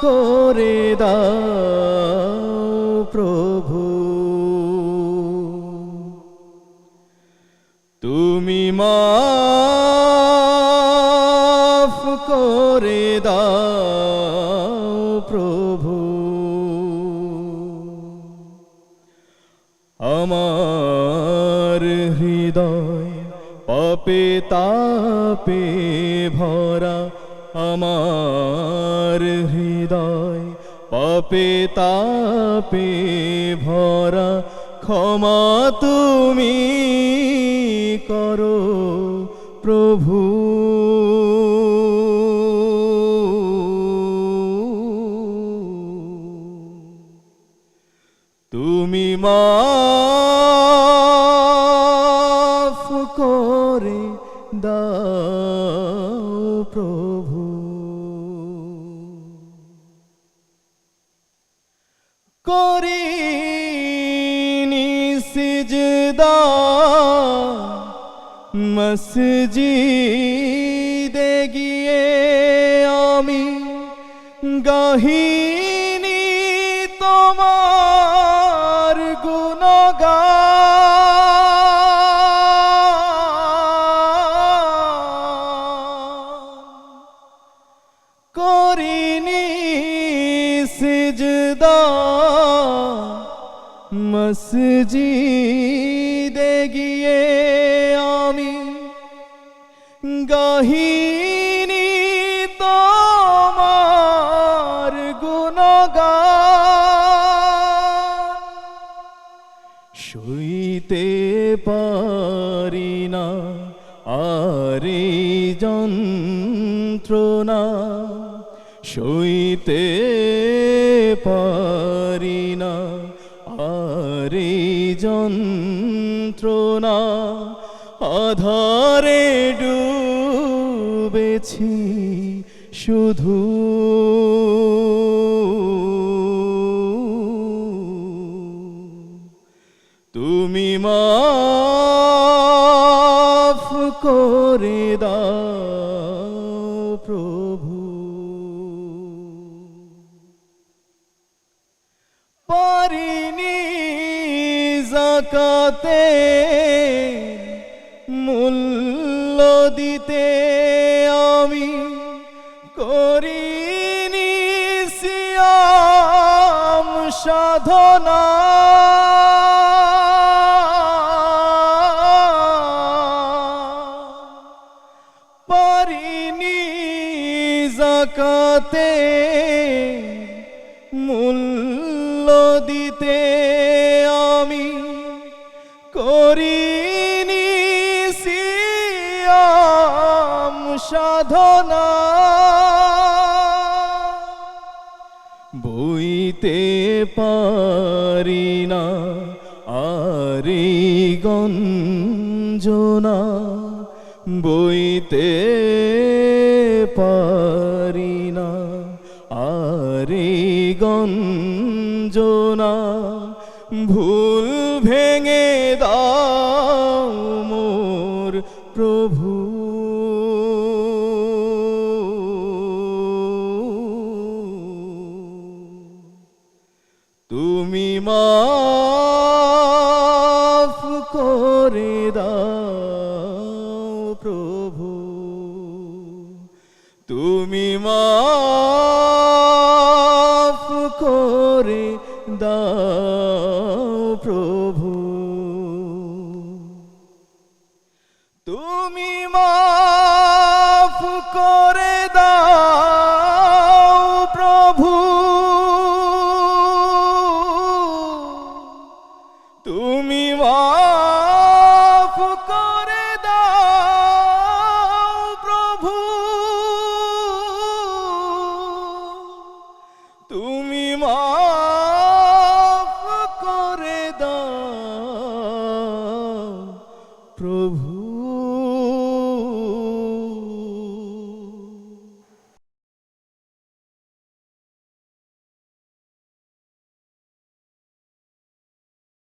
করে দাও প্রভু। তুমি মাফ করে দাও প্রভু। আমার হৃদয় পাপে তাপে ভরা আমার হৃদয় পাপে তাপে ভরা ক্ষমা তুমি করো প্রভু। তুমি মাফ করে দাও। করিনি সিজদা মসজিদে গিয়ে আমি গাহিনী তোমার গুণগান করিনি সিজদা মসজিদে গিয়ে আমি গাহিনী তোমার শুইতে পারি না আরে যন্ত্রণা। শুইতে পারি না আরে যন্ত্রণা আধারে ডুবেছি শুধু। তুমি মাফ করে দাও। জাকাতে মূল্য দিতে আমি করিনি সিয়াম সাধনা। পারিনি জাকাতে সিয়াম সাধনা। বইতে পারি না আরি গঞ্জনা। বইতে পারি না আরে গঞ্জনা। ভুল ভেঙে তুমি মাফ করে দাও প্রভু। তুমি মাফ করে দাও প্রভু। তুমি